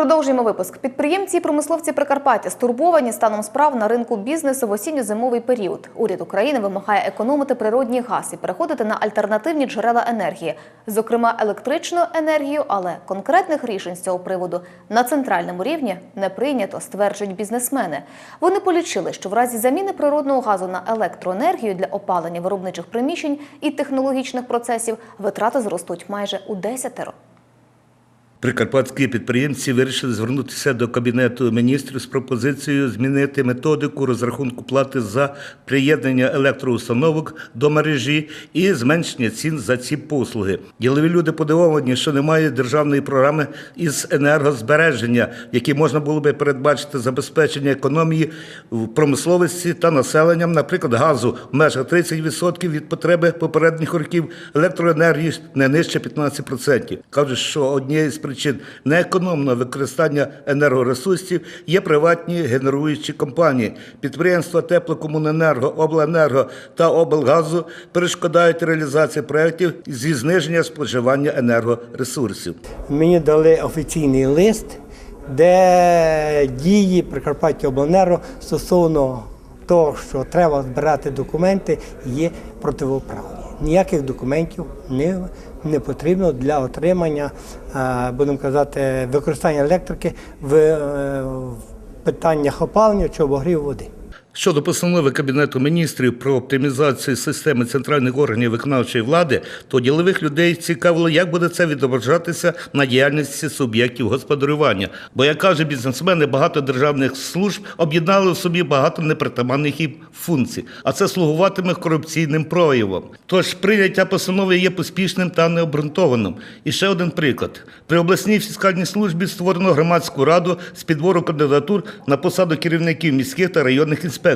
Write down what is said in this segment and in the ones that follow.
Продовжуємо випуск. Підприємці і промисловці Прикарпаття стурбовані станом справ на ринку бізнесу в осінньо-зимовий період. Уряд України вимагає економити природній газ і переходити на альтернативні джерела енергії, зокрема електричну енергію, але конкретних рішень з цього приводу на центральному рівні не прийнято, стверджують бізнесмени. Вони полічили, що в разі заміни природного газу на електроенергію для опалення виробничих приміщень і технологічних процесів витрати зростуть майже у десятеро. Прикарпатські підприємці вирішили звернутися до Кабінету міністрів з пропозицією змінити методику розрахунку плати за приєднання електроустановок до мережі і зменшення цін за ці послуги. Ділові люди подивовані, що немає державної програми із енергозбереження, в якій можна було би передбачити забезпечення економії в промисловості та населенням, наприклад, газу в межах 30% від потреби попередніх років, електроенергії не нижче 15%. Кажуть, що однією з причин неекономного використання енергоресурсів є приватні генеруючі компанії. Підприємства теплокомуненерго, обленерго та облгазу перешкодають реалізації проєктів зі зниження споживання енергоресурсів. Мені дали офіційний лист, де дії Прикарпаття Обленерго стосовно того, що треба збирати документи, є противоправні. Ніяких документів не, не потрібно для отримання, е, будемо казати, використання електрики е, в питаннях опалення чи обогріву води. Щодо постанови Кабінету міністрів про оптимізацію системи центральних органів виконавчої влади, то ділових людей цікавило, як буде це відображатися на діяльності суб'єктів господарювання. Бо, як каже бізнесмени, багато державних служб об'єднали в собі багато непритаманних їм функцій, а це слугуватиме корупційним проявом. Тож прийняття постанови є поспішним та необґрунтованим. І ще один приклад: при обласній фіскальній службі створено громадську раду з підбору кандидатур на посаду керівників міських та районних інспекцій.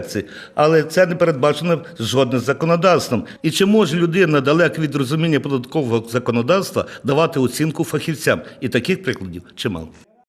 Але це не передбачено жодним законодавством. І чи може людина далека від розуміння податкового законодавства давати оцінку фахівцям? І таких прикладів чимало.